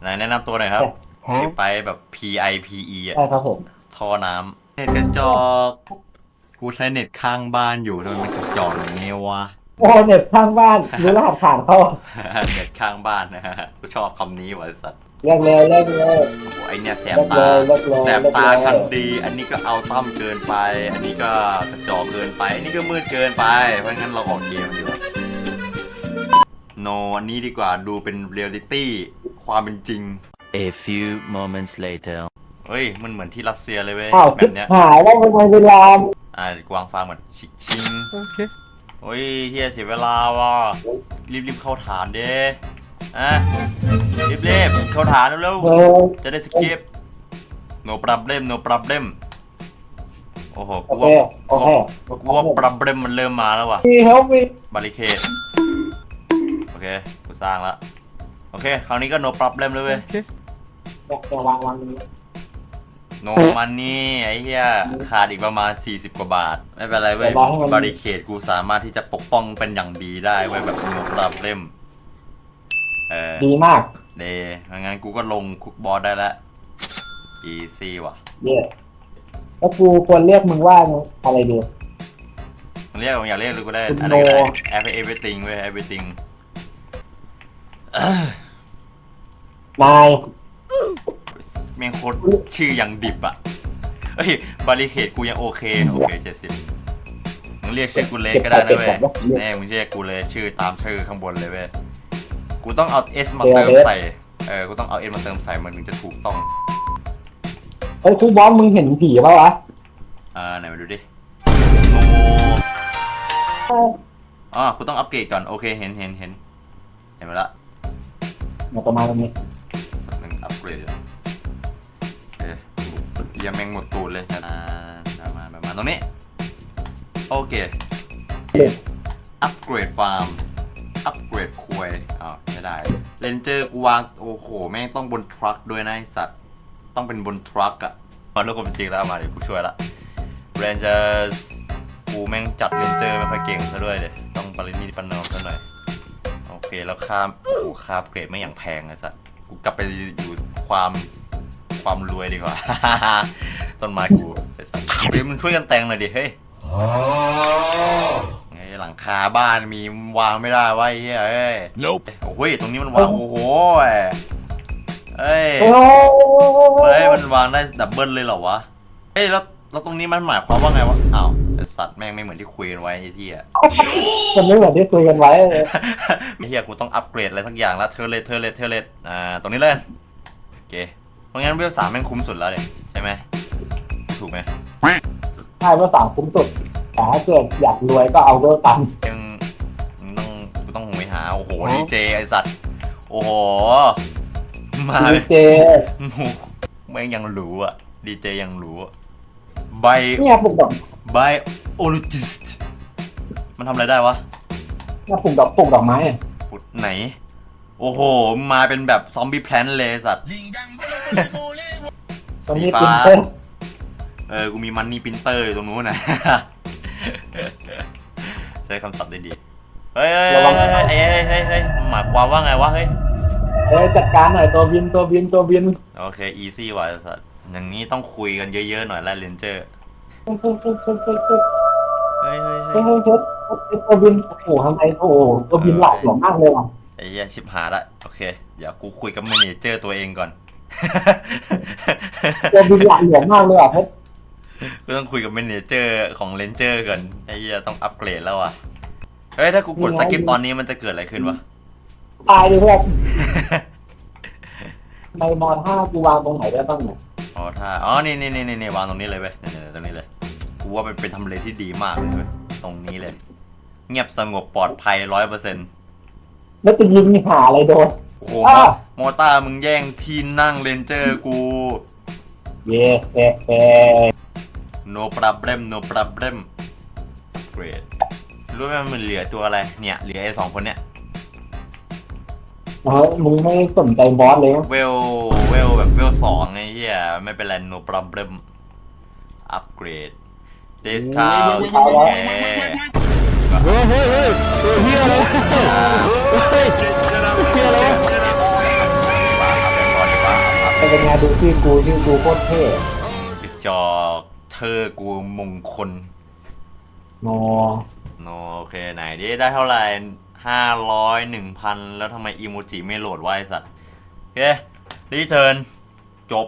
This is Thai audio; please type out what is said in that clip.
ไหนแนะนำตัวหน่อยครับที่ไปแบบ P I P E อะใช่ครับผมท่อน้ำเน็ตกระจอกกูใช้เน็ตข้างบ้านอยู่ทำไมมันกระจอกอย่างนี้วะโอ้เน็ตข้างบ้านรู้รหัสผ่านเขาเน็ตข้างบ้านนะฮะกูชอบคำนี้ว่ะไอ้สัตว์เลิกเลยเลิกเลยโอ้โหไอเนี่ยแสบตาเลิกเลยแสบตาเลิกเลยชั้นดี อันนี้ก็เอาตั้มเกินไป อันนี้ก็กระจอกเกินไป อันนี้ก็มืดเกินไป เพราะงั้นเราออกเกมดีกว่าโนอันนี้ดีกว่าดูเป็นเรียลลิตี้ ความเป็นจริง A few moments later. เฮ้ย มันเหมือนที่รัสเซียเลยเว้ยอ้าวแบคิดบเนี้ย หายแล้วทำไมเวลาอ่ากวางฟางเหมือนชิงชิงโอ้ยเฮียเสียเวลาว่ะรีบรีบเข้าฐานเด้อะรีบรีบเข้าฐานเร็วเออๆจะได้สกิป no problem no problem โอ้โหโอกูเคว่าโอเคกูว่า problem มันเริ่มมาแล้วว่ะ มีเฮลมีบาริเคดโอเค กูสร้างแล้ว โอเค คราวนี้ก็ no problem เลยเว้ย แต่วางวางนี้ no money ไอ้เหี้ยขาดอีกประมาณ 40 กว่าบาท ไม่เป็นไรเว้ยบาริเคดกูสามารถที่จะปกป้องเป็นอย่างดีได้เว้ยแบบ no problem เออ ดีมาก เดงั้นกูก็ลงคุกบอสได้แล้ว easy ว่ะ เย่แล้วกูควรเรียกมึงว่าอะไรดีมึงเรียกมึงอยากเรียกหรือกูได้ คุณอะไรก็ได้ โน every- everything เว้ย everything นายแม่งโคตรชื่อยังดิบอะเฮ้ยบาริเคดกูยังโอเค โอเคเจ็ดสิบมึงเรียกชื่อกูเลยก็ได้นะเว้ยแน่มึงเรียกกูเลยชื่อตามชื่อข้างบนเลยเว้ย กูต้องเอา S มาเติมใส่ เออ กูต้องเอา S มาเติมใส่มันถึงจะถูกต้อง เฮ้ยครูบอสมึงเห็นผีปะวะอ่าไหนมาดูดิโอ้อ๋อกูต้องอัปเกรดก่อน โอเค เห็นเห็นเห็น เห็นมาละ เนี่ยประมาณตรงนี้หนึ่งอัปเกรดเลยเอ๊ะเหี้ยังแม่งหมดตูดเลยอ่าประมาณประมาณตรงนี้ โอเค อัปเกรดฟาร์ม อัปเกรดควยอ้าวไม่ได้ เลนเจอร์กูวาง โอ้โห แม่งต้องบนทรัคด้วยนะไอสัตว์ ต้องเป็นบนทรัคอะมาเรื่องความจริงแล้วมาเดี๋ยวกูช่วยละเรนเจอร์กูแม่งจัดเรนเจอร์ไม่ค่อยเก่งซะด้วยเดี๋ยต้องปรินิพนอมซะหน่อย เคแล้วค่าโอ้โหค่าอัปเกรดไม่อย่างแพงไอ้สัตว์กูกลับไปอยู่ความความรวยดีกว่า ต้นไม้กูไอ้สัตว์เฮ้ยมึงช่วยกันแต่งหน่อยดิเฮ้ยไงหลังคาบ้านมีวางไม่ได้วะไอ้เหี้ยเอ้ย Nope. โอ้ยตรงนี้มันวางโอ้โหเอ้ยโอ้เฮ้ยมันวางได้ดับเบิลเลยเหรอวะเอ้ยแล้วแล้วตรงนี้มันหมายความว่าไงวะอ้าวไอ้ สัตว์แม่งไม่เหมือนที่คุยกันไว้ไอ้ที่อะมันไม่เหมือนที่คุยกันไว้เลยไอ้เหี้ยกูต้องอัปเกรดอะไรสักอย่างแล้วเทเลตเทเลตเทเลตอ่าตรงนี้เลยโอเคเพราะงั้นเวลสามแม่งคุ้มสุดแล้วเนี่ยใช่ไหมถูกไหมใช่เมื่อสามคุ้มสุด แต่ถ้าเกิดอยากรวยก็เอาเวอร์ตันยังมึงต้องกูต้องหงไปหาโอ้โหดีเจไอสัตว์โอ้โหมาดีเจโอ้โหแม่งยังรู้อะดีเจยังรู้อะไบเนี่ยปลุกดอก ไบโอลูจิสต์มันทำอะไรได้วะเนี่ยปลุกดอกปลุกดอกไม้อะปุดไหน โอ้โห มาเป็นแบบซอมบี้แพลนเลยไอ้สัตว์ ตอนนี้สีฟ้าปินเตอร์เออ กูมีมันนี่ปรินเตอร์อยู่ตรงนู้นนะ ใช้คำศัพท์ได้ดี เฮ้ยเฮ้ยเฮ้ยเฮ้ยเฮ้ยเฮ้ยเฮ้ยหมายความว่าไงวะเฮ้ยเฮ้ยจัดการหน่อยตัวบินตัวบินตัวบินโอเค อีซี่ว่ะไอ้สัตว์อย่างนี้ต้องคุยกันเยอะๆหน่อยแล้วเลนเจอร์ ปุ๊บปุ๊บปุ๊บปุ๊บปุ๊บปุ๊บเฮ้ยเฮ้ยเฮ้เฮ้ยเฮ้ยเฮ้ยตัวบินโอ้โหทำไมโอ้โหตัวบินหลอกหลวมมากเลยว่ะไอ้เหี้ยชิบหายละโอเค เดี๋ยวกูคุยกับแมเนเจอร์ตัวเองก่อน ตัวบินหลอกหลวมมากเลยอะเพชรกูต้องคุยกับแมเนเจอร์ของเลนเจอร์ก่อนไอ้เหี้ยต้องอัปเกรดแล้วอะเฮ้ยถ้ากูกดสกิปตอนนี้มันจะเกิดอะไรขึ้นวะตายเลยเพื่อนในมอนห้ากูวางตรงไหนได้บ้างเนี่ยอ๋อถ้าอ๋อนี่นี่นี่นี่นี่วางตรงนี้เลยเว้ยนี่นี่ตรงนี้เลย กูว่ามันเป็นทำเลที่ดีมากเลยเว้ยตรงนี้เลย เงียบสงบปลอดภัยร้อยเปอร์เซ็นต์แล้วจะยิงหาอะไรโดน โอ้โหอ้าว โมต้ามึงแย่งที่นั่งเลนเจอร์กู เย่เย่เย่ no problem no problem great รู้ไหมมันเหลือตัวอะไร เนี่ย เหลือไอ้สองคนเนี่ย เฮ้ยมึงไม่สนใจบอสเลยนะเวล เวลแบบเวลสองไอ้เหี้ยไม่เป็นไร no problem upgrade discount โอเคเฮ้ยเฮ้ยเฮ้ยตัวเฮียอะไรเฮ้ยเฮียอะไรวะวางครับเรียบร้อยเป็นไงดูชื่อกูชื่อกูโคตรเท่กระจอกเธอกูมงคลโนโนโอเคไหนดิได้เท่าไหร่ห้าร้อยหนึ่งพันแล้วทำไมอีโมจิไม่โหลดไวะไอ้สัตว์โอเครีเทิร์นจบ